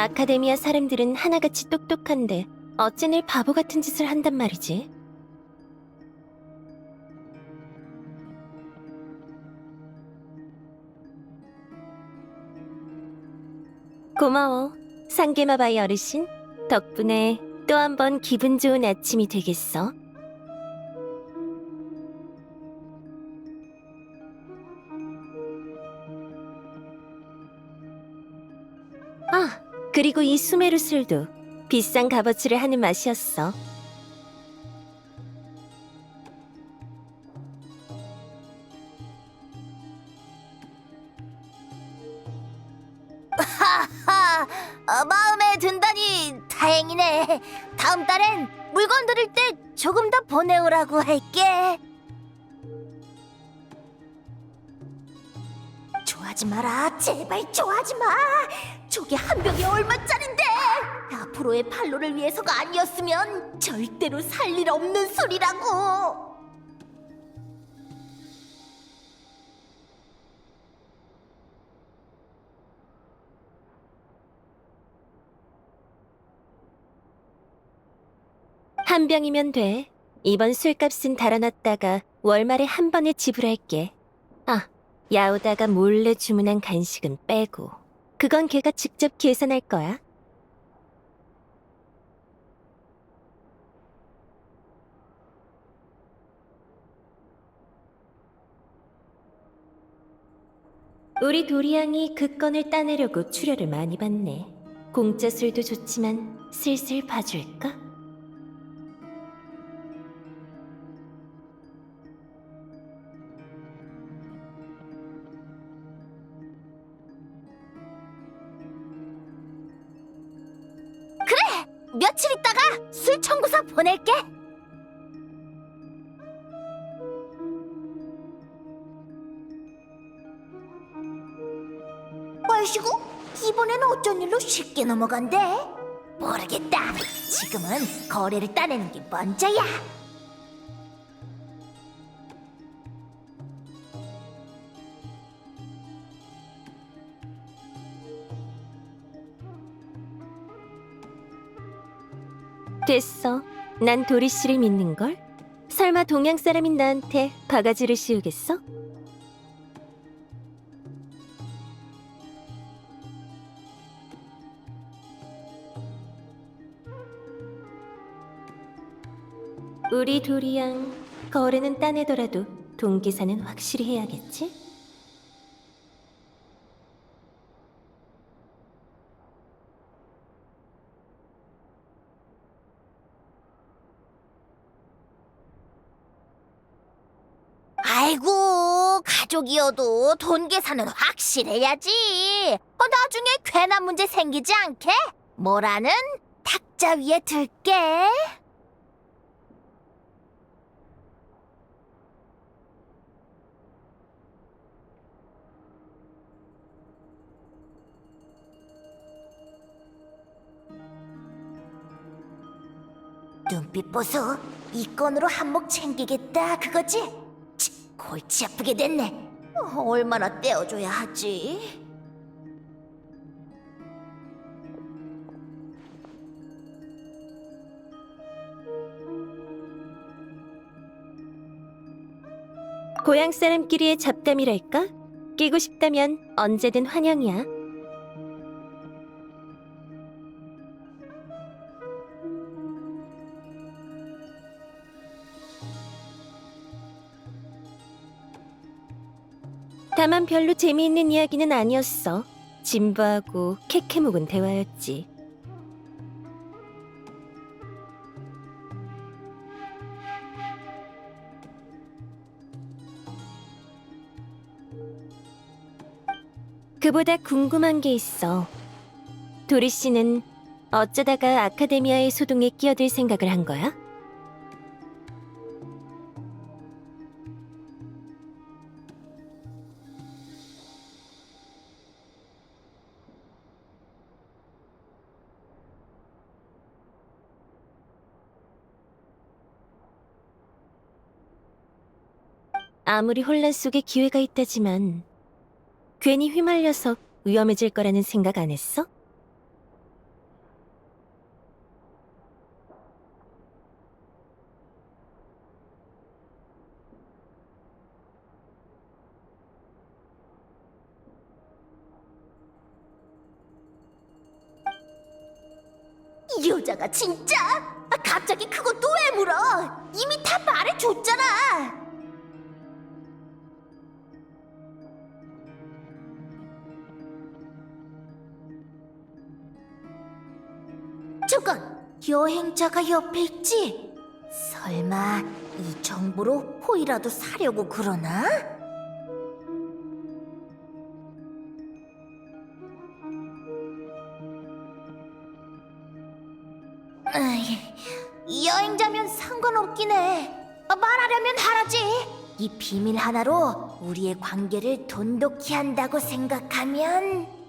아카데미아 사람들은 하나같이 똑똑한데 어찌 늘 바보 같은 짓을 한단 말이지? 고마워, 상계마바이 어르신. 덕분에 또 한 번 기분 좋은 아침이 되겠어. 아, 그리고 이 수메르 술도 비싼 값어치를 하는 맛이었어. 하하, 어, 마음에 든다니 다행이네. 다음 달엔 물건 드릴 때 조금 더 보내오라고 할게. 좋아하지 마라, 제발 좋아하지 마. 저게 한 병이 얼마짜린데? 앞으로의 팔로를 위해서가 아니었으면 절대로 살 일 없는 소리라고. 한 병이면 돼. 이번 술값은 달아놨다가 월말에 한 번에 지불할게. 아, 야오다가 몰래 주문한 간식은 빼고. 그건 걔가 직접 계산할 거야. 우리 도리양이 그 건을 따내려고 출혈을 많이 받네. 공짜 술도 좋지만 슬슬 봐줄까? 며칠 있다가 술 청구서 보낼게. 얼씨구, 이번엔 어쩐 일로 쉽게 넘어간대? 모르겠다. 지금은 거래를 따내는 게 먼저야. 됐어. 난 도리 씨를 믿는 걸. 설마 동양 사람인 나한테 바가지를 씌우겠어? 우리 도리양 거래는 따내더라도 동기사는 확실히 해야겠지? 아이고, 가족이어도 돈 계산은 확실해야지. 어, 나중에 괜한 문제 생기지 않게 뭐라는 탁자 위에 둘게. 눈빛 보소. 이 건으로 한몫 챙기겠다 그거지? 치, 골치 아프게 됐네. 어, 얼마나 떼어줘야 하지? 고향 사람끼리의 잡담이랄까? 끼고 싶다면 언제든 환영이야. 다만 별로 재미있는 이야기는 아니었어. 진부하고 캐캐묵은 대화였지. 그보다 궁금한 게 있어. 도리 씨는 어쩌다가 아카데미아의 소동에 끼어들 생각을 한 거야? 아무리 혼란 속에 기회가 있다지만 괜히 휘말려서 위험해질 거라는 생각 안 했어? 이 여자가 진짜? 아, 갑자기 그것도 왜 물어? 이미 다 말해줬잖아. 저건 여행자가 옆에 있지? 설마 이 정보로 호이라도 사려고 그러나? 에이, 여행자면 상관없긴 해. 아, 말하려면 하라지. 이 비밀 하나로 우리의 관계를 돈독히 한다고 생각하면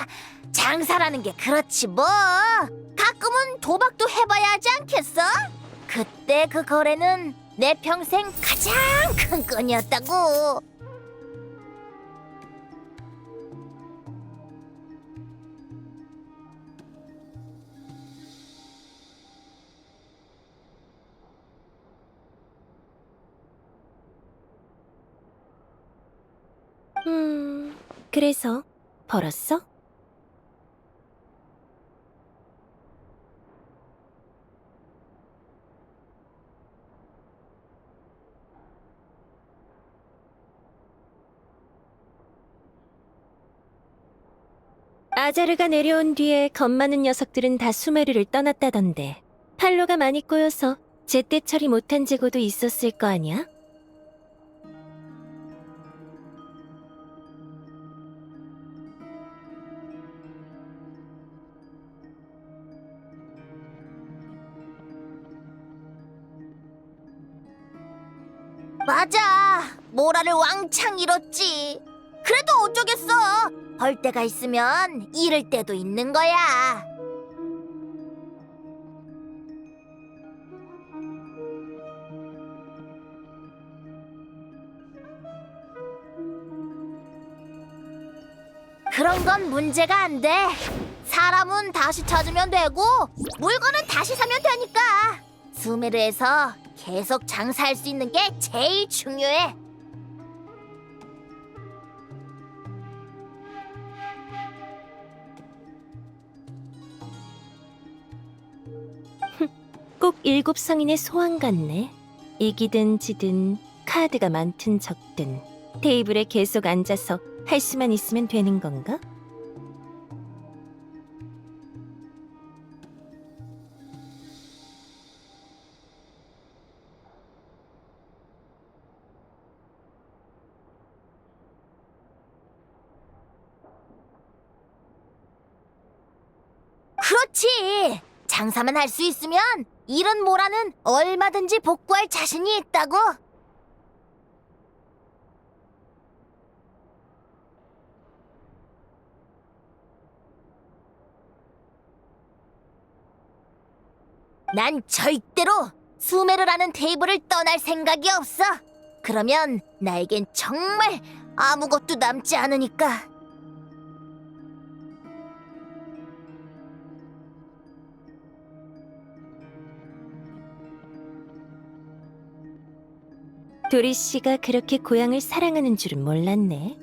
장사라는 게 그렇지 뭐. 가끔은 도박도 해봐야 하지 않겠어? 그때 그 거래는 내 평생 가장 큰 건이었다고. 음, 그래서 벌었어? 아자르가 내려온 뒤에 겁 많은 녀석들은 다 수메르를 떠났다던데 팔로가 많이 꼬여서 제때 처리 못한 재고도 있었을 거 아니야? 맞아. 모라를 왕창 잃었지. 그래도 어쩌겠어. 벌 때가 있으면 잃을 때도 있는 거야. 그런 건 문제가 안 돼. 사람은 다시 찾으면 되고 물건은 다시 사면 되니까. 수메르에서 계속 장사할 수 있는 게 제일 중요해. 꼭 일곱 성인의 소원 같네. 이기든 지든 카드가 많든 적든 테이블에 계속 앉아서 할 수만 있으면 되는 건가? 그렇지. 장사만 할 수 있으면 이런 모라는 얼마든지 복구할 자신이 있다고. 난 절대로 수메르라는 테이블을 떠날 생각이 없어. 그러면 나에겐 정말 아무것도 남지 않으니까. 도리 씨가 그렇게 고향을 사랑하는 줄은 몰랐네.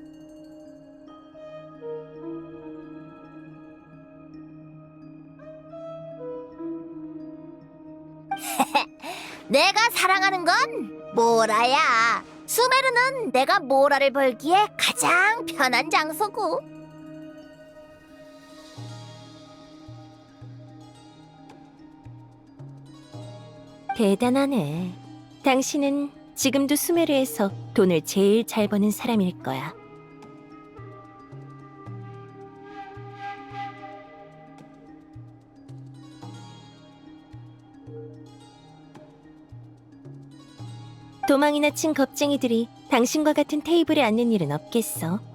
내가 사랑하는 건 모라야. 수메르는 내가 모라를 벌기에 가장 편한 장소고. 대단하네. 당신은 지금도 수메르에서 돈을 제일 잘 버는 사람일 거야. 도망이나 친 겁쟁이들이 당신과 같은 테이블에 앉는 일은 없겠어.